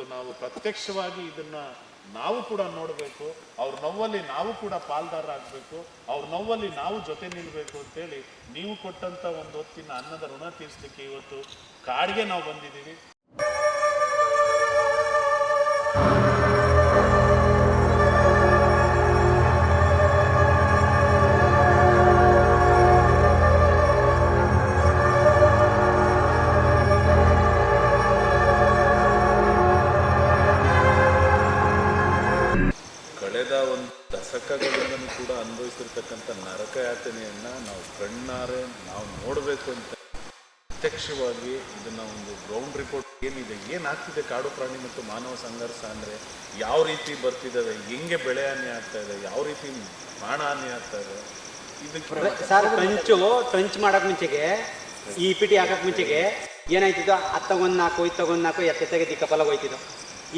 ಇವತ್ತು ನಾವು ಪ್ರತ್ಯಕ್ಷವಾಗಿ ಇದನ್ನ ನಾವು ಕೂಡ ನೋಡಬೇಕು, ಅವ್ರ ನೋವಲ್ಲಿ ನಾವು ಕೂಡ ಪಾಲ್ದಾರರಾಗಬೇಕು ಅವ್ರ ನೋವಲ್ಲಿ ನಾವು ಜೊತೆ ನಿಲ್ಲಬೇಕು ಅಂತೇಳಿ ನೀವು ಕೊಟ್ಟಂತ ಒಂದು ಹೊತ್ತಿನ ಅನ್ನದ ಋಣ ತೀರಿಸಲಿಕ್ಕೆ ಇವತ್ತು ಕಾಡಿಗೆ ನಾವು ಬಂದಿದ್ದೀವಿ. ದಶಕಗಳಿಂದಲೂ ಕೂಡ ಅನುಭವಿಸಿರ್ತಕ್ಕಂಥ ನರಕ ಯಾತನೆಯನ್ನ ನಾವು ಕಣ್ಣಾರೆ ನಾವು ನೋಡಬೇಕು ಅಂತ ಪ್ರತ್ಯಕ್ಷವಾಗಿ ಇದನ್ನ ಒಂದು ಗ್ರೌಂಡ್ ರಿಪೋರ್ಟ್ ಏನಿದೆ ಏನಾಗ್ತಿದೆ ಕಾಡು ಪ್ರಾಣಿ ಮತ್ತು ಮಾನವ ಸಂಘರ್ಷ ಅಂದ್ರೆ ಯಾವ ರೀತಿ ಬರ್ತಿದ್ದಾವೆ ಹೆಂಗೆ ಬೆಳೆ ಹಾನಿ ಆಗ್ತಾ ಇದೆ ಯಾವ ರೀತಿ ಪ್ರಾಣ ಹಾನಿ ಆಗ್ತಾ ಇದೆ ಇದಕ್ಕೆ ಸರ್ ಟ್ರಂಚು ಟ್ರಂಚ್ ಮಾಡಕ್ ಮುಂಚೆಗೆ ಈ ಪಿಟಿ ಹಾಕಕ್ ಮುಂಚೆಗೆ ಏನಾಯ್ತಿದ್ದು ಅತ್ತ ತಗೊಂಡ್ ನಾಲ್ಕು ಇದು ತಗೊಂಡ್ ನಾಲ್ಕು ಎತ್ತೆತ್ತಾಗೆ ಹೋಯ್ತಿದ್ದು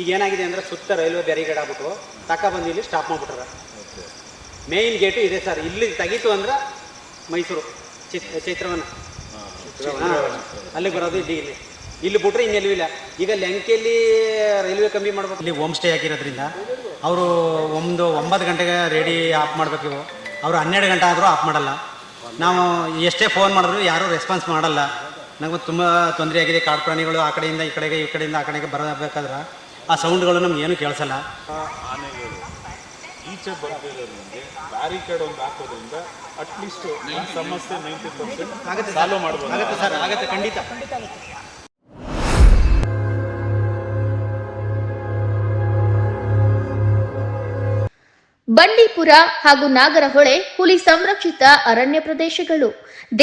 ಈಗ ಏನಾಗಿದೆ ಅಂದ್ರೆ ಸುತ್ತ ರೈಲ್ವೆ ಬ್ಯಾರಿಗೇಡ್ ಆಗ್ಬಿಟ್ಟು ತಕ್ಕ ಬಂದು ಇಲ್ಲಿ ಸ್ಟಾಪ್ ಮಾಡ್ಬಿಟ್ರ. ಮೇಯ್ನ್ ಗೇಟು ಇದೆ ಸರ್ ಇಲ್ಲಿ ತೆಗೀತು ಅಂದ್ರೆ ಮೈಸೂರು ಚಿತ್ ಚೈತ್ರವನ. ಅಲ್ಲಿಗೆ ಬರೋದು ಇಲ್ಲಿ ಇಲ್ಲಿ. ಇಲ್ಲಿ ಬಿಟ್ರೆ ಇನ್ನೆಲ್ಲೂ ಇಲ್ಲ. ಈಗ ಲಂಕೆಯಲ್ಲಿ ರೈಲ್ವೆ ಕಮ್ಮಿ ಮಾಡ್ಬೇಕು. ಇಲ್ಲಿ ಹೋಮ್ ಸ್ಟೇ ಹಾಕಿರೋದ್ರಿಂದ ಅವರು ಒಂದು ಒಂಬತ್ತು ಗಂಟೆಗೆ ರೆಡಿ ಆಫ್ ಮಾಡಬೇಕು ಇವು ಅವರು ಹನ್ನೆರಡು ಗಂಟೆ ಆದರೂ ಆಫ್ ಮಾಡಲ್ಲ. ನಾವು ಎಷ್ಟೇ ಫೋನ್ ಮಾಡಿದ್ರು ಯಾರೂ ರೆಸ್ಪಾನ್ಸ್ ಮಾಡಲ್ಲ. ನಮಗೆ ತುಂಬ ತೊಂದರೆ ಆಗಿದೆ. ಕಾಡು ಪ್ರಾಣಿಗಳು ಆ ಕಡೆಯಿಂದ ಈ ಕಡೆಗೆ ಈ ಕಡೆಯಿಂದ ಆ ಕಡೆಗೆ ಬರಬೇಕಾದ್ರೆ ಆ ಸೌಂಡ್ಗಳು ನಮ್ಗೆ ಏನು ಕೇಳಿಸಲ್ಲ. ಈಚೆ ಬರ್ತಿರೋದ್ರಿಂದ ಬ್ಯಾರಿಕೇಡ್ ಒಂದು ಹಾಕೋದ್ರಿಂದ ಅಟ್ಲೀಸ್ಟ್ ಸಮಸ್ಯೆ ನೈಂಟಿ ಪರ್ಸೆಂಟ್ ಸಾಲ್ವ್ ಮಾಡ್ಬೋದು. ಸರ್ ಆಗುತ್ತೆ ಖಂಡಿತ. ಬಂಡೀಪುರ ಹಾಗೂ ನಾಗರಹೊಳೆ ಹುಲಿ ಸಂರಕ್ಷಿತ ಅರಣ್ಯ ಪ್ರದೇಶಗಳು.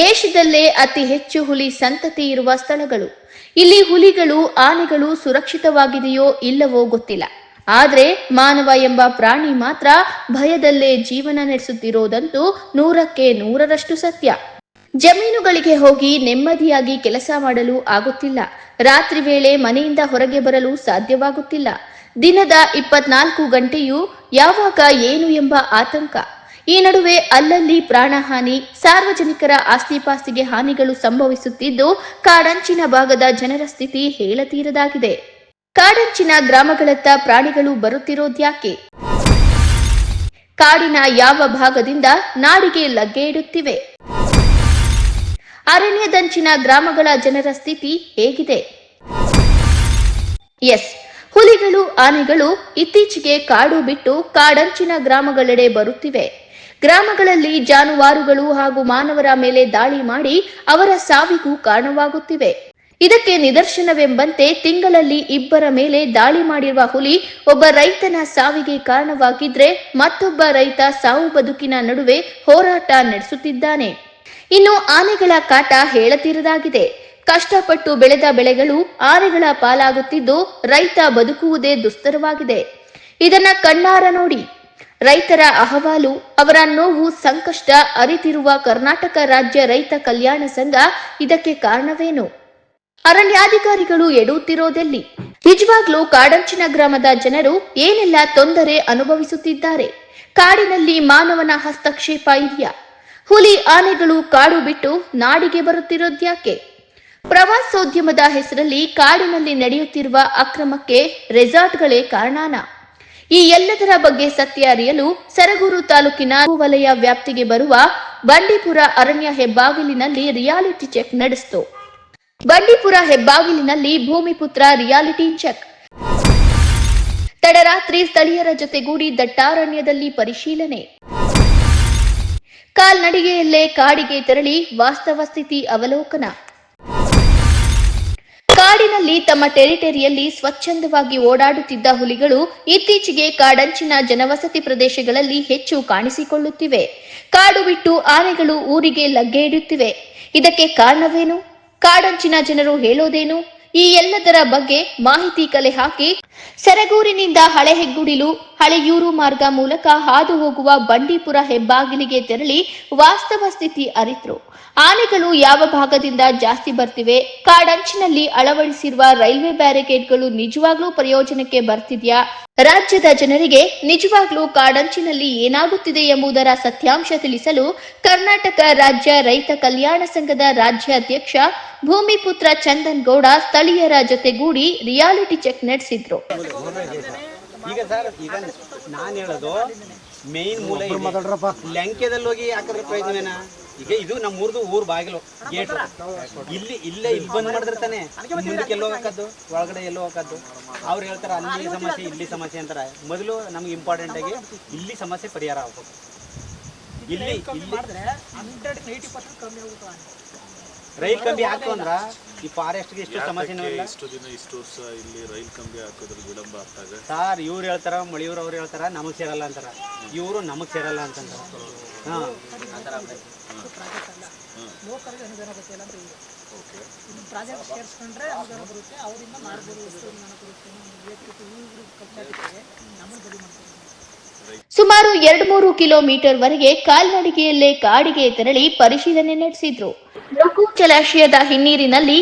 ದೇಶದಲ್ಲೇ ಅತಿ ಹೆಚ್ಚು ಹುಲಿ ಸಂತತಿ ಇರುವ ಸ್ಥಳಗಳು. ಇಲ್ಲಿ ಹುಲಿಗಳು ಆನೆಗಳು ಸುರಕ್ಷಿತವಾಗಿದೆಯೋ ಇಲ್ಲವೋ ಗೊತ್ತಿಲ್ಲ. ಆದ್ರೆ ಮಾನವ ಎಂಬ ಪ್ರಾಣಿ ಮಾತ್ರ ಭಯದಲ್ಲೇ ಜೀವನ ನಡೆಸುತ್ತಿರೋದಂತೂ ನೂರಕ್ಕೆ ನೂರರಷ್ಟು ಸತ್ಯ. ಜಮೀನುಗಳಿಗೆ ಹೋಗಿ ನೆಮ್ಮದಿಯಾಗಿ ಕೆಲಸ ಮಾಡಲು ಆಗುತ್ತಿಲ್ಲ. ರಾತ್ರಿ ವೇಳೆ ಮನೆಯಿಂದ ಹೊರಗೆ ಬರಲು ಸಾಧ್ಯವಾಗುತ್ತಿಲ್ಲ. ದಿನದ ಇಪ್ಪತ್ನಾಲ್ಕು ಗಂಟೆಯೂ ಯಾವಾಗ ಏನು ಎಂಬ ಆತಂಕ. ಈ ನಡುವೆ ಅಲ್ಲಲ್ಲಿ ಪ್ರಾಣಹಾನಿ, ಸಾರ್ವಜನಿಕರ ಆಸ್ತಿಪಾಸ್ತಿಗೆ ಹಾನಿಗಳು ಸಂಭವಿಸುತ್ತಿದ್ದು ಕಾಡಂಚಿನ ಭಾಗದ ಜನರ ಸ್ಥಿತಿ ಹೇಳತೀರದಾಗಿದೆ. ಕಾಡಂಚಿನ ಗ್ರಾಮಗಳತ್ತ ಪ್ರಾಣಿಗಳು ಬರುತ್ತಿರೋದ್ಯಾಕೆ? ಕಾಡಿನ ಯಾವ ಭಾಗದಿಂದ ನಾಡಿಗೆ ಲಗ್ಗೆ ಇಡುತ್ತಿವೆ? ಅರಣ್ಯದಂಚಿನ ಗ್ರಾಮಗಳ ಜನರ ಸ್ಥಿತಿ ಹೇಗಿದೆ? ಎಸ್, ಹುಲಿಗಳು, ಆನೆಗಳು ಇತ್ತೀಚೆಗೆ ಕಾಡು ಬಿಟ್ಟು ಕಾಡಂಚಿನ ಗ್ರಾಮಗಳೆಡೆ ಬರುತ್ತಿವೆ. ಗ್ರಾಮಗಳಲ್ಲಿ ಜಾನುವಾರುಗಳು ಹಾಗೂ ಮಾನವರ ಮೇಲೆ ದಾಳಿ ಮಾಡಿ ಅವರ ಸಾವಿಗೂ ಕಾರಣವಾಗುತ್ತಿವೆ. ಇದಕ್ಕೆ ನಿದರ್ಶನವೆಂಬಂತೆ ತಿಂಗಳಲ್ಲಿ ಇಬ್ಬರ ಮೇಲೆ ದಾಳಿ ಮಾಡಿರುವ ಹುಲಿ ಒಬ್ಬ ರೈತನ ಸಾವಿಗೆ ಕಾರಣವಾಗಿದ್ರೆ ಮತ್ತೊಬ್ಬ ರೈತ ಸಾವು ಬದುಕಿನ ನಡುವೆ ಹೋರಾಟ ನಡೆಸುತ್ತಿದ್ದಾನೆ. ಇನ್ನು ಆನೆಗಳ ಕಾಟ ಹೇಳತೀರದಾಗಿದೆ. ಕಷ್ಟಪಟ್ಟು ಬೆಳೆದ ಬೆಳೆಗಳು ಆನೆಗಳ ಪಾಲಾಗುತ್ತಿದ್ದು ರೈತ ಬದುಕುವುದೇ ದುಸ್ತರವಾಗಿದೆ. ಇದನ್ನ ಕಣ್ಣಾರ ನೋಡಿ. ರೈತರ ಅಹವಾಲು, ಅವರ ನೋವು, ಸಂಕಷ್ಟ ಅರಿತಿರುವ ಕರ್ನಾಟಕ ರಾಜ್ಯ ರೈತ ಕಲ್ಯಾಣ ಸಂಘ ಇದಕ್ಕೆ ಕಾರಣವೇನು? ಅರಣ್ಯಾಧಿಕಾರಿಗಳು ಎಡುತ್ತಿರೋದೆಲ್ಲಿ? ನಿಜವಾಗ್ಲೂ ಕಾಡಂಚಿನ ಗ್ರಾಮದ ಜನರು ಏನೆಲ್ಲ ತೊಂದರೆ ಅನುಭವಿಸುತ್ತಿದ್ದಾರೆ? ಕಾಡಿನಲ್ಲಿ ಮಾನವನ ಹಸ್ತಕ್ಷೇಪ ಇದೆಯಾ? ಹುಲಿ ಆನೆಗಳು ಕಾಡು ಬಿಟ್ಟು ನಾಡಿಗೆ ಬರುತ್ತಿರೋದ್ಯಾಕೆ ಪ್ರವಾಸೋದ್ಯಮದ ಹೆಸರಲ್ಲಿ ಕಾಡಿನಲ್ಲಿ ನಡೆಯುತ್ತಿರುವ ಅಕ್ರಮಕ್ಕೆ ರೆಸಾರ್ಟ್ಗಳೇ ಕಾರಣಾನ? ಈ ಎಲ್ಲದರ ಬಗ್ಗೆ ಸತ್ಯ ಅರಿಯಲು ಸರಗೂರು ತಾಲೂಕಿನ ವಲಯ ವ್ಯಾಪ್ತಿಗೆ ಬರುವ ಬಂಡೀಪುರ ಅರಣ್ಯ ಹೆಬ್ಬಾಗಿಲಿನಲ್ಲಿ ರಿಯಾಲಿಟಿ ಚೆಕ್ ನಡೆಸಿತು. ಬಂಡೀಪುರ ಹೆಬ್ಬಾಗಿಲಿನಲ್ಲಿ ಭೂಮಿಪುತ್ರ ರಿಯಾಲಿಟಿ ಚೆಕ್. ತಡರಾತ್ರಿ ಸ್ಥಳೀಯರ ಜೊತೆಗೂಡಿ ದಟ್ಟಾರಣ್ಯದಲ್ಲಿ ಪರಿಶೀಲನೆ. ಕಾಲ್ನಡಿಗೆಯಲ್ಲೇ ಕಾಡಿಗೆ ತೆರಳಿ ವಾಸ್ತವ ಸ್ಥಿತಿ ಅವಲೋಕನ. ಕಾಡಿನಲ್ಲಿ ತಮ್ಮ ಟೆರಿಟರಿಯಲ್ಲಿ ಸ್ವಚ್ಛಂದವಾಗಿ ಓಡಾಡುತ್ತಿದ್ದ ಹುಲಿಗಳು ಇತ್ತೀಚೆಗೆ ಕಾಡಂಚಿನ ಜನವಸತಿ ಪ್ರದೇಶಗಳಲ್ಲಿ ಹೆಚ್ಚು ಕಾಣಿಸಿಕೊಳ್ಳುತ್ತಿವೆ. ಕಾಡು ಬಿಟ್ಟು ಆನೆಗಳು ಊರಿಗೆ ಲಗ್ಗೆ ಇಡುತ್ತಿವೆ. ಇದಕ್ಕೆ ಕಾರಣವೇನು? ಕಾಡಂಚಿನ ಜನರು ಹೇಳೋದೇನು? ಈ ಎಲ್ಲದರ ಬಗ್ಗೆ ಮಾಹಿತಿ ಕಲೆ ಹಾಕಿ ಸರಗೂರಿನಿಂದ ಹಳೆಹೆಗ್ಗುಡಿಲು ಹಳೆಯೂರು ಮಾರ್ಗ ಮೂಲಕ ಹಾದು ಹೋಗುವ ಬಂಡೀಪುರ ಹೆಬ್ಬಾಗಿಲಿಗೆ ತೆರಳಿ ವಾಸ್ತವ ಸ್ಥಿತಿ ಅರಿತರು. ಆನೆಗಳು ಯಾವ ಭಾಗದಿಂದ ಜಾಸ್ತಿ ಬರ್ತಿವೆ? ಕಾಡಂಚಿನಲ್ಲಿ ಅಳವಡಿಸಿರುವ ರೈಲ್ವೆ ಬ್ಯಾರಿಕೇಡ್ಗಳು ನಿಜವಾಗ್ಲೂ ಪ್ರಯೋಜನಕ್ಕೆ ಬರ್ತಿದ್ಯಾ? ರಾಜ್ಯದ ಜನರಿಗೆ ನಿಜವಾಗ್ಲೂ ಕಾಡಂಚಿನಲ್ಲಿ ಏನಾಗುತ್ತಿದೆ ಎಂಬುದರ ಸತ್ಯಾಂಶ ತಿಳಿಸಲು ಕರ್ನಾಟಕ ರಾಜ್ಯ ರೈತ ಕಲ್ಯಾಣ ಸಂಘದ ರಾಜ್ಯಾಧ್ಯಕ್ಷ ಭೂಮಿಪುತ್ರ ಚಂದನ್ ಗೌಡ ಸ್ಥಳೀಯರ ಜೊತೆಗೂಡಿ ರಿಯಾಲಿಟಿ ಚೆಕ್ ನಡೆಸಿದ್ರು. ಈಗ ಸರ್ ಈಗ ನಾನು ಹೇಳೋದು ಮೇನ್ ಮೂಲ ಮಾತಾಡ್ರಪ್ಪ. ಲಂಕೆದಲ್ಲಿ ಹೋಗಿ ಹಾಕಿದ್ರೆ ಪ್ರಯೋಜನ ಈಗ ಇದು ನಮ್ಮ ಊರ್ದು ಊರ್ ಬಾಗಿಲು ಗೇಟ್. ಇಲ್ಲಿ ಇಲ್ಲೇ ಇಲ್ಲಿ ಬಂದ್ ಮಾಡಿದ್ರೆ ಮುಂದಕ್ಕೆ ಎಲ್ಲೋ ಹಾಕದ್ದು ಒಳಗಡೆ ಎಲ್ಲೋ ಹಾಕದ್ದು ಅವ್ರು ಹೇಳ್ತಾರೆ ಅಲ್ಲಿ ಸಮಸ್ಯೆ ಇಲ್ಲಿ ಸಮಸ್ಯೆ ಅಂತಾರೆ. ಮೊದಲು ನಮ್ಗೆ ಇಂಪಾರ್ಟೆಂಟ್ ಆಗಿ ಇಲ್ಲಿ ಸಮಸ್ಯೆ ಪರಿಹಾರ ಆಗ್ಬೇಕು. ಇಲ್ಲಿ ಇಲ್ಲಿ ರೈಲ್ ಕಂಬಿ ಹಾಕು ಅಂದ್ರ ಈ ಫಾರೆಸ್ಟ್ಗೆ ಇಷ್ಟು ಸಮಸ್ಯೆ ಇಲ್ಲ? ಇಷ್ಟು ದಿನ ಇಷ್ಟು ವರ್ಷ ಇಲ್ಲಿ ರೈಲ್ ಕಂಬಿ ಹಾಕೋದ್ರ ವಿಳಂಬ ಆಗ್ತಾಗ. ಸರ್ ಇವ್ರು ಹೇಳ್ತಾರ ಮಳಿಯವ್ರು ಅವ್ರು ಹೇಳ್ತಾರ ನಮಗ್ ಸೇರಲ್ಲ ಅಂತಾರ. ಇವರು ನಮಗ್ ಸೇರಲ್ಲ ಅಂತಂದ್ರ. ಹಾ. ಪ್ರಾಜೆಕ್ಟ್ ಸೇರಿಸ್ಕೊಂಡ್ರೆ ಅನುದಾನ ಬರುತ್ತೆ ಅವರಿಂದ ಮಾಡ್ಬೋದು ಎಷ್ಟು ಅನುದಾನ ಬರುತ್ತೆ ನಮ್ಗೆ ಏಟ್ ಇವ್ರು ಕಟ್ಟಾಕಿದ್ರೆ ನಮ್ಮನ್ನು ಬದಿ ಮಾಡ್ತಾರೆ ಸುಮಾರು ಎರಡು ಮೂರು ಕಿಲೋಮೀಟರ್ ವರೆಗೆ ಕಾಲ್ನಡಿಗೆಯಲ್ಲೇ ಕಾಡಿಗೆ ತೆರಳಿ ಪರಿಶೀಲನೆ ನಡೆಸಿದ್ರು. ಮೃಗು ಜಲಾಶಯದ ಹಿನ್ನೀರಿನಲ್ಲಿ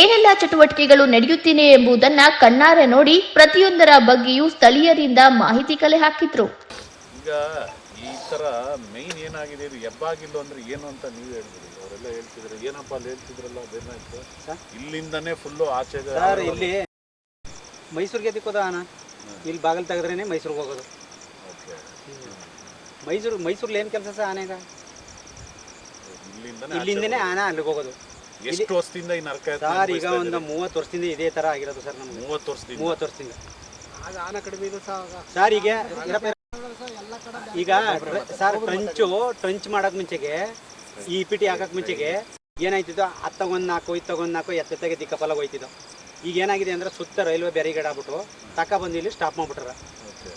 ಏನೆಲ್ಲ ಚಟುವಟಿಕೆಗಳು ನಡೆಯುತ್ತಿವೆ ಎಂಬುದನ್ನ ಕಣ್ಣಾರೆ ನೋಡಿ ಪ್ರತಿಯೊಂದರ ಬಗ್ಗೆಯೂ ಸ್ಥಳೀಯರಿಂದ ಮಾಹಿತಿ ಕಲೆ ಹಾಕಿದ್ರು. ಈಗ ಈ ತರ ಮೈನ್ ಏನಾಗಿದೆ? ಇದು ಹೆಬ್ಬಾಗಿಲು ಅಂದ್ರೆ ಏನು ಅಂತ ನೀವು ಹೇಳ್ಬಿಡಿ. ಅವರೆಲ್ಲ ಹೇಳ್ತಿದ್ರು. ಏನಪ್ಪ ಅಲ್ಲಿ ಹೇಳ್ತಿದ್ರಲ್ಲ? ಅದೇನಾಯ್ತು ಇಲ್ಲಿಂದನೇ ಫುಲ್ಲು ಆಚೆ ಸರ್ ಇಲ್ಲಿ ಮೈಸೂರಿಗೆ ಎದಕ್ಕೋದ ಅಣ್ಣ? ಇಲ್ಲಿ ಬಾಗಿಲು ತೆಗೆದ್ರೇನೆ ಮೈಸೂರಿಗೆ ಹೋಗೋದು. ಓಕೆ. ಮೈಸೂರು ಮೈಸೂರಲ್ಲಿ ಏನು ಕೆಲಸ ಸರ್ ಆನೆಗ? ಇಲ್ಲಿಂದನೇ ಆನೆ ಅಲ್ಲಿಗೆ ಹೋಗೋದು. ಎಷ್ಟು ವರ್ಷದಿಂದ ಈ ನರಕ ಸರ್ ಈಗ ಒಂದು ಮೂವತ್ತು ವರ್ಷದಿಂದ ಇದೇ ತರ ಆಗಿರೋದು ಸರ್ ನಮ್ಗೆ. ಮೂವತ್ತು ವರ್ಷದಿಂದ. ಮೂವತ್ತು ವರ್ಷದಿಂದ. ಸರ್ ಈಗ ಈಗ ಸರ್ ಟ್ರಂಚು ಟ್ರಂಚ್ ಮಾಡಕ್ ಮುಂಚೆಗೆ ಈ ಪಿ ಟಿ ಹಾಕಕ್ ಮುಂಚೆಗೆ ಏನಾಯ್ತಿದ್ದು ಹತ್ತು ತಗೊಂಡ್ ನಾಲ್ಕು ಇತ್ತಗೊಂದು ತಗೊಂಡ್ ನಾಲ್ಕು ಎತ್ತೆತ್ತಾಗೆ ದಿಕ್ಕಪಲ ಹೋಯ್ತಿದ್ದು ಈಗ ಏನಾಗಿದೆ ಅಂದ್ರೆ ಸುತ್ತ ರೈಲ್ವೆ ಬ್ಯಾರಿಗೇಡ್ ಆಗ್ಬಿಟ್ಟು ತಕ ಬಂದು ಇಲ್ಲಿ ಸ್ಟಾಪ್ ಮಾಡ್ಬಿಟ್ರ. ಓಕೆ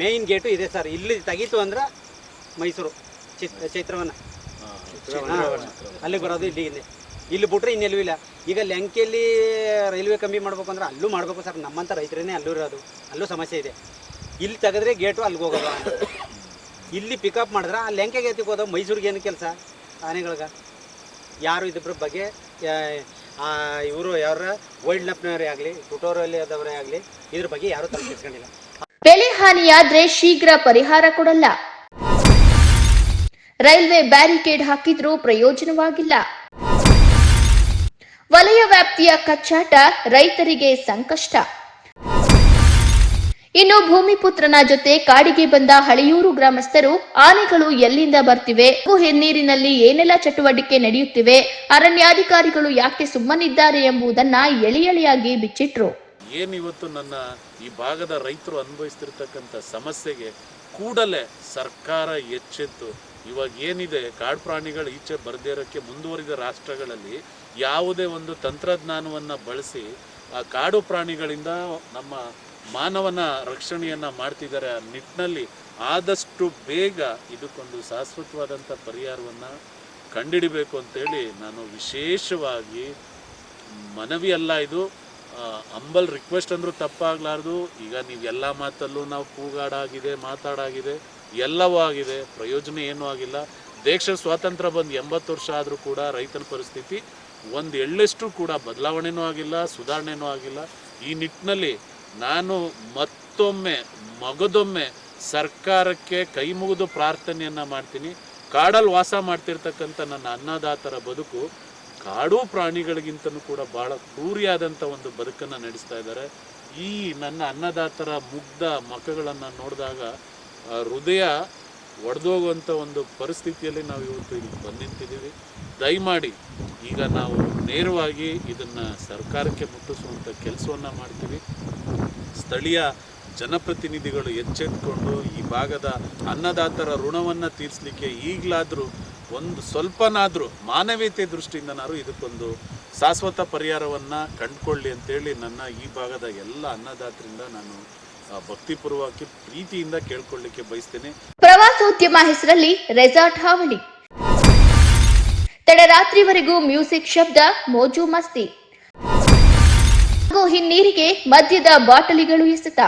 ಮೇಯ್ನ್ ಗೇಟು ಇದೆ ಸರ್. ಇಲ್ಲಿ ತೆಗೀತು ಅಂದ್ರೆ ಮೈಸೂರು ಚಿತ್ ಚೈತ್ರವನ ಹಾ, ಅಲ್ಲಿಗೆ ಬರೋದು ಇಲ್ಲಿ ಇಲ್ಲಿ ಬಿಟ್ರೆ ಇನ್ನೆಲ್ಲೂ ಇಲ್ಲ. ಈಗ ಲಂಕೆಯಲ್ಲಿ ರೈಲ್ವೆ ಕಂಬಿ ಮಾಡ್ಬೇಕು ಅಂದ್ರೆ ಅಲ್ಲೂ ಮಾಡಬೇಕು ಸರ್. ನಮ್ಮಂಥ ರೈತರೇನೆ ಅಲ್ಲೂ ಇರೋದು. ಅಲ್ಲೂ ಸಮಸ್ಯೆ ಇದೆ. ಇಲ್ಲಿ ತೆಗೆದ್ರೆ ಗೇಟು ಅಲ್ಲಿಗೆ ಹೋಗೋದು ಇಲ್ಲಿ ಪಿಕಪ್ ಮಾಡಿದ್ರೆ ಆ ಲಂಕೆಗೆ ಎತ್ತಿಗೆ ಹೋದ ಮೈಸೂರಿಗೆ ಏನು ಕೆಲಸ? ಆನೆಗಳಿಗೆ. ಯಾರು ಇದ್ರ ಬಗ್ಗೆ ಇವರು ಯಾರ ವೈಲ್ಡ್ ಲೈಫ್ನವರೇ ಆಗಲಿ ಟುಟೋರಲ್ಲಿ ಆದವರೇ ಆಗಲಿ ಇದ್ರ ಬಗ್ಗೆ ಯಾರೂ ತಲೆ ಕೆಡ್ಸ್ಕೊಂಡಿಲ್ಲ. ಬೆಳೆ ಹಾನಿಯಾದ್ರೆ ಶೀಘ್ರ ಪರಿಹಾರ ಕೊಡಲ್ಲ. ರೈಲ್ವೆ ಬ್ಯಾರಿಕೇಡ್ ಹಾಕಿದ್ರೂ ಪ್ರಯೋಜನವಾಗಿಲ್ಲ. ವಲಯ ವ್ಯಾಪ್ತಿಯ ಕಚ್ಚಾಟ ರೈತರಿಗೆ ಸಂಕಷ್ಟ. ಇನ್ನು ಭೂಮಿಪುತ್ರನ ಜೊತೆ ಕಾಡಿಗೆ ಬಂದ ಹಳಿಯೂರು ಗ್ರಾಮಸ್ಥರು ಆನೆಗಳು ಎಲ್ಲಿಂದ ಬರ್ತಿವೆ? ಹಿನ್ನೀರಿನಲ್ಲಿ ಏನೆಲ್ಲ ಚಟುವಟಿಕೆ ನಡೆಯುತ್ತಿವೆ? ಅರಣ್ಯಾಧಿಕಾರಿಗಳು ಯಾಕೆ ಸುಮ್ಮನಿದ್ದಾರೆ ಎಂಬುದನ್ನ ಎಳಿ ಎಳೆಯಾಗಿ ಬಿಚ್ಚಿಟ್ರು ಏನಿವತ್ತು ನನ್ನ ಈ ಭಾಗದ ರೈತರು ಅನುಭವಿಸ್ತಿರ್ತಕ್ಕಂಥ ಸಮಸ್ಯೆಗೆ ಕೂಡಲೇ ಸರ್ಕಾರ ಎಚ್ಚೆತ್ತು. ಇವಾಗ ಏನಿದೆ, ಕಾಡು ಪ್ರಾಣಿಗಳು ಈಚೆ ಬರದೇ ಇರೋಕ್ಕೆ ಮುಂದುವರಿದ ರಾಷ್ಟ್ರಗಳಲ್ಲಿ ಯಾವುದೇ ಒಂದು ತಂತ್ರಜ್ಞಾನವನ್ನು ಬಳಸಿ ಆ ಕಾಡು ಪ್ರಾಣಿಗಳಿಂದ ನಮ್ಮ ಮಾನವನ ರಕ್ಷಣೆಯನ್ನು ಮಾಡ್ತಿದ್ದಾರೆ ಆ ನಿಟ್ಟಿನಲ್ಲಿ ಆದಷ್ಟು ಬೇಗ ಇದಕ್ಕೊಂದು ಶಾಶ್ವತವಾದಂಥ ಪರಿಹಾರವನ್ನು ಕಂಡುಹಿಡಿಬೇಕು ಅಂತೇಳಿ ನಾನು ವಿಶೇಷವಾಗಿ ಮನವಿ ಅಲ್ಲ ಇದು. ಅಂಬಲ್ ರಿಕ್ವೆಸ್ಟ್ ಅಂದರೂ ತಪ್ಪಾಗಲಾರ್ದು. ಈಗ ನೀವು ಎಲ್ಲ ಮಾತಲ್ಲೂ ನಾವು ಕೂಗಾಡಾಗಿದೆ, ಮಾತಾಡಾಗಿದೆ. ಎಲ್ಲವೂ ಆಗಿದೆ ಪ್ರಯೋಜನ ಏನೂ ಆಗಿಲ್ಲ. ದೇಶ ಸ್ವಾತಂತ್ರ್ಯ ಬಂದು ಎಂಬತ್ತು ವರ್ಷ ಆದರೂ ಕೂಡ ರೈತನ ಪರಿಸ್ಥಿತಿ ಒಂದು ಎಳ್ಳಷ್ಟು ಕೂಡ ಬದಲಾವಣೆನೂ ಆಗಿಲ್ಲ, ಸುಧಾರಣೆನೂ ಆಗಿಲ್ಲ. ಈ ನಿಟ್ಟಿನಲ್ಲಿ ನಾನು ಮತ್ತೊಮ್ಮೆ, ಮಗದೊಮ್ಮೆ ಸರ್ಕಾರಕ್ಕೆ ಕೈ ಮುಗಿದು ಪ್ರಾರ್ಥನೆಯನ್ನು ಮಾಡ್ತೀನಿ. ಕಾಡಲ್ಲಿ ವಾಸ ಮಾಡ್ತಿರ್ತಕ್ಕಂಥ ನನ್ನ ಅನ್ನದಾತರ ಬದುಕು ಕಾಡು ಪ್ರಾಣಿಗಳಿಗಿಂತನೂ ಕೂಡ ಭಾಳ ಕ್ರೂರಿಯಾದಂಥ ಒಂದು ಬದುಕನ್ನು ನಡೆಸ್ತಾ ಇದ್ದಾರೆ. ಈ ನನ್ನ ಅನ್ನದಾತರ ಮುಗ್ಧ ಮಕಗಳನ್ನು ನೋಡಿದಾಗ ಹೃದಯ ಒಡೆದೋಗುವಂಥ ಒಂದು ಪರಿಸ್ಥಿತಿಯಲ್ಲಿ ನಾವು ಇವತ್ತು ಇಲ್ಲಿ ಬಂದು ನಿಂತಿದ್ದೀವಿ ದಯಮಾಡಿ ಈಗ ನಾವು ನೇರವಾಗಿ ಇದನ್ನು ಸರ್ಕಾರಕ್ಕೆ ಮುಟ್ಟಿಸುವಂಥ ಕೆಲಸವನ್ನು ಮಾಡ್ತೀವಿ. ಸ್ಥಳೀಯ ಜನಪ್ರತಿನಿಧಿಗಳು ಎಚ್ಚೆತ್ಕೊಂಡು ಈ ಭಾಗದ ಅನ್ನದಾತರ ಋಣವನ್ನು ತೀರಿಸಲಿಕ್ಕೆ ಈಗಲಾದರೂ ಒಂದು ಸ್ವಲ್ಪನಾದರೂ ಮಾನವೀಯತೆ ದೃಷ್ಟಿಯಿಂದನಾದ್ರು ಇದಕ್ಕೊಂದು ಶಾಶ್ವತ ಪರಿಹಾರವನ್ನು ಕಂಡುಕೊಳ್ಳಿ ಅಂತೇಳಿ ನನ್ನ ಈ ಭಾಗದ ಎಲ್ಲ ಅನ್ನದಾತರಿಂದ ನಾನು ಭಕ್ತಿಪೂರ್ವಕವಾಗಿ ಪ್ರೀತಿಯಿಂದ ಕೇಳ್ಕೊಳ್ಳಿಕ್ಕೆ ಬಯಸ್ತೇನೆ. ಪ್ರವಾಸೋದ್ಯಮ ಹೆಸರಲ್ಲಿ ರೆಸಾರ್ಟ್ ಹಾವಳಿ. ತಡರಾತ್ರಿವರೆಗೂ ಮ್ಯೂಸಿಕ್ ಶಬ್ದ ಮೋಜು ಮಸ್ತಿ. ಹಿನ್ನೀರಿಗೆ ಮದ್ಯದ ಬಾಟಲಿಗಳು ಎಸೆತ.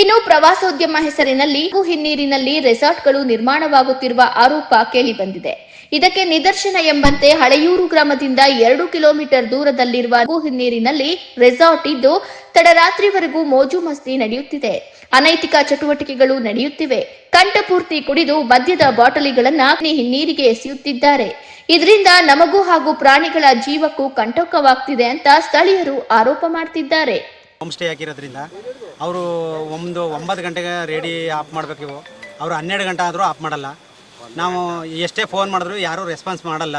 ಇನ್ನು ಪ್ರವಾಸೋದ್ಯಮ ಹೆಸರಿನಲ್ಲಿ ಹಿನ್ನೀರಿನಲ್ಲಿ ರೆಸಾರ್ಟ್ಗಳು ನಿರ್ಮಾಣವಾಗುತ್ತಿರುವ ಆರೋಪ ಕೇಳಿಬಂದಿದೆ. ಇದಕ್ಕೆ ನಿದರ್ಶನ ಎಂಬಂತೆ ಹಳೆಯೂರು ಗ್ರಾಮದಿಂದ ಎರಡು ಕಿಲೋಮೀಟರ್ ದೂರದಲ್ಲಿರುವ ಹಿನ್ನೀರಿನಲ್ಲಿ ರೆಸಾರ್ಟ್ ಇದ್ದು, ತಡರಾತ್ರಿವರೆಗೂ ಮೋಜು ಮಸ್ತಿ ನಡೆಯುತ್ತಿದೆ. ಅನೈತಿಕ ಚಟುವಟಿಕೆಗಳು ನಡೆಯುತ್ತಿವೆ. ಕಂಠಪೂರ್ತಿ ಕುಡಿದು ಮದ್ಯದ ಬಾಟಲಿಗಳನ್ನ ಹಿನ್ನೀರಿಗೆ ಎಸೆಯುತ್ತಿದ್ದಾರೆ. ಇದರಿಂದ ನಮಗೂ ಹಾಗೂ ಪ್ರಾಣಿಗಳ ಜೀವಕ್ಕೂ ಕಂಟಕವಾಗ್ತಿದೆ ಅಂತ ಸ್ಥಳೀಯರು ಆರೋಪ ಮಾಡ್ತಿದ್ದಾರೆ. ಅವರು ಒಂದು ಒಂಬತ್ತು ಗಂಟೆಗೆ ರೆಡಿ ಆಫ್ ಮಾಡಬೇಕು ಇವು. ಅವರು ಹನ್ನೆರಡು ಗಂಟೆ ಆದರೂ ಆಫ್ ಮಾಡಲ್ಲ. ನಾವು ಎಷ್ಟೇ ಫೋನ್ ಮಾಡಿದ್ರು ಯಾರೂ ರೆಸ್ಪಾನ್ಸ್ ಮಾಡಲ್ಲ.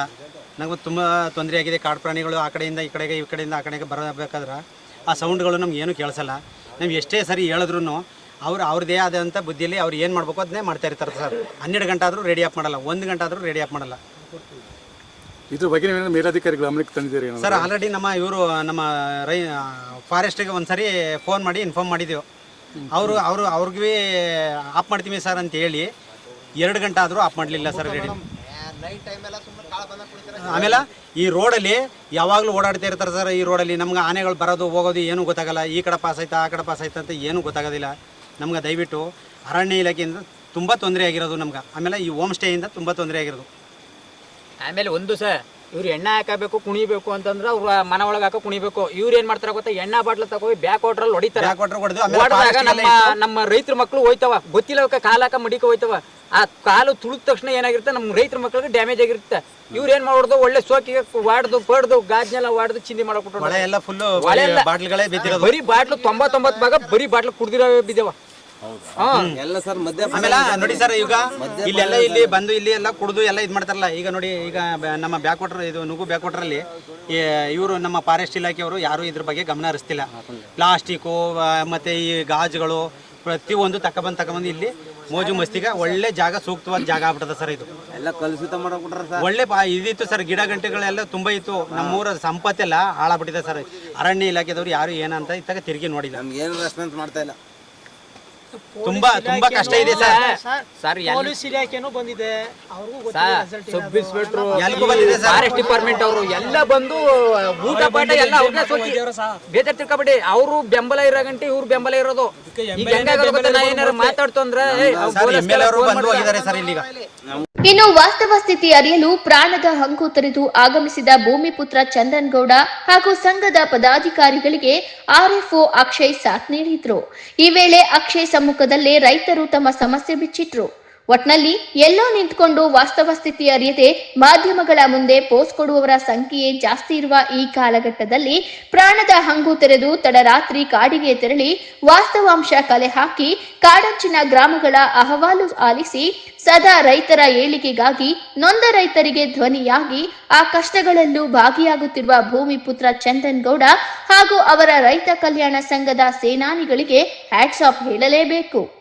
ನಮಗೂ ತುಂಬ ತೊಂದರೆ ಆಗಿದೆ. ಕಾಡು ಪ್ರಾಣಿಗಳು ಆ ಕಡೆಯಿಂದ, ಈ ಕಡೆಗೆ, ಈ ಕಡೆಯಿಂದ, ಆ ಕಡೆಗೆ ಬರಬೇಕಾದ್ರೆ ಆ ಸೌಂಡ್ಗಳು ನಮ್ಗೆ ಏನೂ ಕೇಳಿಸಲ್ಲ. ನಾವು ಎಷ್ಟೇ ಸರಿ ಹೇಳಿದ್ರು ಅವ್ರು ಅವ್ರದ್ದೇ ಆದಂಥ ಬುದ್ಧಿಯಲ್ಲಿ ಅವ್ರು ಏನು ಮಾಡಬೇಕು ಅದನ್ನೇ ಮಾಡ್ತಾ ಇರ್ತಾರೆ ಸರ್. ಹನ್ನೆರಡು ಗಂಟೆ ಆದರೂ ರೆಡಿ ಆಫ್ ಮಾಡಲ್ಲ. ಒಂದು ಗಂಟೆ ಆದರೂ ರೆಡಿ ಆಫ್ ಮಾಡಲ್ಲ. ಇದ್ರ ಬಗ್ಗೆ ನೀವೇನು ಮೇಲಾಧಿಕಾರಿಗಳು ಗಮನಕ್ಕೆ ತಂದಿದ್ದೀರಿ? ಸರ್ ಆಲ್ರೆಡಿ ನಮ್ಮ ಇವರು, ನಮ್ಮ ರೈ ಫಾರೆಸ್ಟಿಗೆ ಒಂದ್ಸರಿ ಫೋನ್ ಮಾಡಿ ಇನ್ಫಾರ್ಮ್ ಮಾಡಿದ್ದೆವು. ಅವರು ಅವರು, ಅವ್ರಿಗೆ ಆಫ್ ಮಾಡ್ತೀವಿ ಸರ್ ಅಂತ ಹೇಳಿ ಎರಡು ಗಂಟೆ ಆದರೂ ಆಫ್ ಮಾಡಲಿಲ್ಲ ಸರ್ ರೆಡಿ ಆಮೇಲೆ ಈ ರೋಡಲ್ಲಿ ಯಾವಾಗಲೂ ಓಡಾಡ್ತಾ ಇರ್ತಾರೆ ಸರ್ ಈ ರೋಡಲ್ಲಿ ನಮ್ಗೆ ಆನೆಗಳು ಬರೋದು, ಹೋಗೋದು ಏನೂ ಗೊತ್ತಾಗಲ್ಲ. ಈ ಕಡೆ ಪಾಸ್ ಆಯ್ತಾ, ಆ ಕಡೆ ಪಾಸ್ ಆಯ್ತಾ ಅಂತ ಏನೂ ಗೊತ್ತಾಗೋದಿಲ್ಲ. ನಮ್ಗೆ ದಯವಿಟ್ಟು ಅರಣ್ಯ ಇಲಾಖೆಯಿಂದ ತುಂಬ ತೊಂದರೆ ಆಗಿರೋದು ನಮ್ಗೆ. ಆಮೇಲೆ ಈ ಹೋಮ್ ಸ್ಟೇಯಿಂದ ತುಂಬ ತೊಂದರೆ ಆಗಿರೋದು. ಆಮೇಲೆ ಒಂದು ಸಹ ಇವ್ರು ಎಣ್ಣೆ ಹಾಕಬೇಕು ಕುಣಿಬೇಕು ಅಂತಂದ್ರೆ ಅವ್ರ ಮನ ಒಳಗೆ ಹಾಕೋ ಕುಣಿಬೇಕು. ಇವ್ರು ಏನ್ ಮಾಡ್ತಾರ ಗೊತ್ತಾ? ಎಣ್ಣೆ ಬಾಟ್ಲ ತಗೋಗಿ ಬ್ಯಾಕ್ ವಾಟ್ರಲ್ಲಿ ಹೊಡಿತಾರೆ. ಬ್ಯಾಕ್ ವಾಟರ್ ಅಲ್ಲಿ ಹೊಡಿತಾರೆ ಹೊಡೆದಾಗ ನಮ್ಮ ನಮ್ಮ ರೈತರ ಮಕ್ಕಳು ಹೋಯ್ತವ. ಗೊತ್ತಿಲ್ಲ ಅವಕ್ಕೆ ಕಾಲು ಹಾಕ ಮಡಿಕ ಹೋಯ್ತವ. ಆ ಕಾಲು ತುಳಿದ ತಕ್ಷಣ ಏನಾಗಿರುತ್ತೆ? ನಮ್ಮ ರೈತರ ಮಕ್ಕಳಿಗೆ ಡ್ಯಾಮೇಜ್ ಆಗಿರುತ್ತೆ. ಇವ್ರು ಏನ್ ಮಾಡೋದು? ಒಳ್ಳೆ ಸೋಕಿಗೆ ವಾಡ್ದು ಪಡ್ದು ಗಾಜ್ನೆಲ್ಲ ವಾಡ್ದು ಚಿಂದಿ ಮಾಡಿ ಬರೀ ಬಾಟ್ಲು ತೊಂಬತ್ತೊಂಬತ್ತು ಭಾಗ ಬರೀ ಬಾಟ್ಲು ಕುಡ್ದಿರೋ ಬಿದ್ದವ. ಹಾ. ಆಮೇಲೆ ನೋಡಿ ಸರ್ ಈಗ ಇಲ್ಲೆಲ್ಲ ಇಲ್ಲಿ ಬಂದು ಇಲ್ಲಿ ಎಲ್ಲ ಕುಡಿದು ಎಲ್ಲ ಇದು ಮಾಡ್ತಾರಲ್ಲ ಈಗ ನೋಡಿ ಈಗ ಬ- ನಮ್ಮ ಬ್ಯಾಕ್ ವಾಟರ್ ಇದು ನುಗು ಬ್ಯಾಕ್ ವಾಟರಲ್ಲಿ ಇವರು ನಮ್ಮ ಫಾರೆಸ್ಟ್ ಇಲಾಖೆಯವರು ಯಾರು ಇದ್ರ ಬಗ್ಗೆ ಗಮನ ಹರಿಸ್ತಿಲ್ಲ. ಪ್ಲಾಸ್ಟಿಕ್ಕು ಮತ್ತೆ ಈ ಗಾಜುಗಳು ಪ್ರತಿಯೊಂದು ತಕೊಬಂದು ತಕೊಬಂದು ಇಲ್ಲಿ ಮೋಜು ಮಸ್ತಿಗೆ ಒಳ್ಳೆ ಜಾಗ ಸೂಕ್ತವಾದ ಜಾಗ ಆಗ್ಬಿಟ್ಟದ ಸರ್ ಇದು. ಎಲ್ಲ ಕಲುಷಿತ ಮಾಡ್ಬಿಟ್ರ ಸರ್. ಒಳ್ಳೆ ಪಾ- ಇದಿತ್ತು ಸರ್ ಗಿಡ ಗಂಟೆಗಳೆಲ್ಲ ತುಂಬಾ ಇತ್ತು. ನಮ್ಮೂರ ಸಂಪತ್ತೆಲ್ಲ ಹಾಳಾಗ್ಬಿಟ್ಟಿದೆ ಸರ್. ಅರಣ್ಯ ಇಲಾಖೆದವ್ರು ಯಾರು ಏನಂತ ಇತ್ತಾಗ ತಿರುಗಿ ನೋಡಿಲ್ಲ. ನಮ್ಗೆ ಏನು ರೆಸ್ಪಾನ್ಸ್ ಮಾಡ್ತಾ ಇಲ್ಲ. ತುಂಬಾ ತುಂಬಾ ಕಷ್ಟ ಇದೆ ಸರ್. ಸರ್ ಪೊಲೀಸ್ ಇಲಾಖೆನೂ ಬಂದಿದೆ. ಅವ್ರಿಗೂ ಸಬ್ ಇನ್ಸ್ಪೆಕ್ಟರ್ ಎಲ್ಗೂ ಬಂದಿದೆ ಸರ್. ಫಾರೆಸ್ಟ್ ಡಿಪಾರ್ಟ್ಮೆಂಟ್ ಅವರು ಎಲ್ಲ ಬಂದು ಊಟ ಪಾಠ ಎಲ್ಲ ಅವ್ರನ್ನ ಸೋಕಿ. ಬೇಜಾರ್ ತಿಳ್ಕೊಬೇಡಿ. ಅವರು ಬೆಂಬಲ ಇರೋ ಗಂಟೆ ಇವ್ರು ಬೆಂಬಲ ಇರೋದು. ಈಗ ಹೆಂಗಾಗೋದು ಗೊತ್ತಾ, ನಾ ಏನಾರು ಮಾತಾಡ್ತು ಅಂದ್ರೆ ಇನ್ನು ವಾಸ್ತವ ಸ್ಥಿತಿ ಅರಿಯಲು ಪ್ರಾಣದ ಹಂಗು ತರಿದು ಆಗಮಿಸಿದ ಭೂಮಿಪುತ್ರ ಚಂದನ್ ಗೌಡ ಹಾಗೂ ಸಂಘದ ಪದಾಧಿಕಾರಿಗಳಿಗೆ ಆರ್ಎಫ್ಒ ಅಕ್ಷಯ್ ಸಾಥ್ ನೀಡಿದ್ರು. ಈ ವೇಳೆ ಅಕ್ಷಯ್ ಸಮ್ಮುಖದಲ್ಲೇ ರೈತರು ತಮ್ಮ ಸಮಸ್ಯೆ ಬಿಚ್ಚಿಟ್ರು. ಒಟ್ನಲ್ಲಿ ಎಲ್ಲೋ ನಿಂತ್ಕೊಂಡು ವಾಸ್ತವ ಸ್ಥಿತಿ ಅರಿಯದೆ ಮಾಧ್ಯಮಗಳ ಮುಂದೆ ಪೋಸ್ಟ್ ಕೊಡುವವರ ಸಂಖ್ಯೆಯೇ ಜಾಸ್ತಿ ಇರುವ ಈ ಕಾಲಘಟ್ಟದಲ್ಲಿ ಪ್ರಾಣದ ಹಂಗು ತೆರೆದು ತಡರಾತ್ರಿ ಕಾಡಿಗೆ ತೆರಳಿ ವಾಸ್ತವಾಂಶ ಕಲೆ ಹಾಕಿ ಕಾಡಂಚಿನ ಗ್ರಾಮಗಳ ಅಹವಾಲು ಆಲಿಸಿ ಸದಾ ರೈತರ ಏಳಿಗೆಗಾಗಿ, ನೊಂದ ರೈತರಿಗೆ ಧ್ವನಿಯಾಗಿ ಆ ಕಷ್ಟಗಳಲ್ಲೂ ಭಾಗಿಯಾಗುತ್ತಿರುವ ಭೂಮಿಪುತ್ರ ಚಂದನ್ ಗೌಡ ಹಾಗೂ ಅವರ ರೈತ ಕಲ್ಯಾಣ ಸಂಘದ ಸೇನಾನಿಗಳಿಗೆ ಹ್ಯಾಟ್ಸ್ ಆಫ್ ಹೇಳಲೇಬೇಕು.